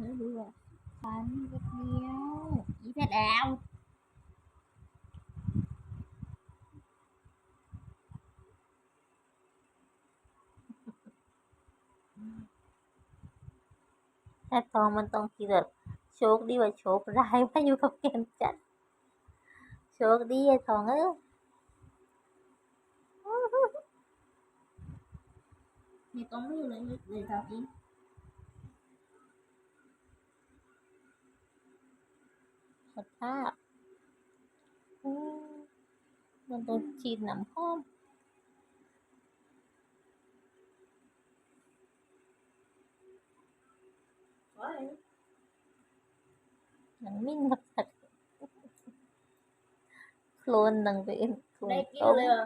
แล้วดูอะฟันเดียวอีเสร็จแล้วแต่ทองมันต้องคิดแบบโชคดีว่าโชคร้ายมาอยู่กับเกมจัด โชคดีไอ้ทองเออมีต้องมือยู่เลยเลยตาอี สภาพอืมมันต้องฉีดน้ำหอมหนังมิ่งกับสัตว์โคลนดังไปเองโคลนได้กินต้มเลยอะ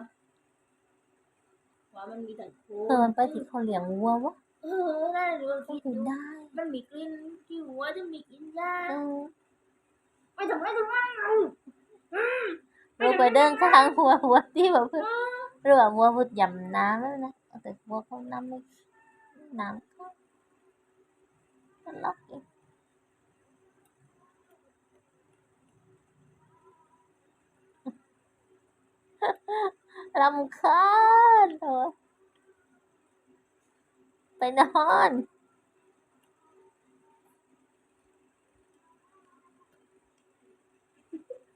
ว่ามันมีแต่โคเออมันไปที่เขาเลี้ยงวัววะเออได้ดูก็คิดคือดูได้ มันมีกลิ่นที่หัวจะมีกลิ่นยาเออ ไปทำไมทำไมเราไปเดินข้างหัวหัวที่แบบเพื่อนเรือวัวพุดยำน้ำแล้วนะเอาแต่วัวเขาน้ำไม่น้ำเข้ามันล็อกอีกรำคาญเถอะไปนอน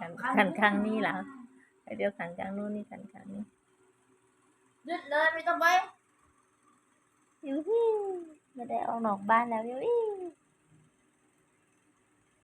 ขันขันข้างนี้เหรอไปเดี๋ยวขันข้างนู้นนี่ขันข้างนี้ยึดเลยไม่ต้องไปยูฮีไม่ได้ออกนอกบ้านแล้วยูฮี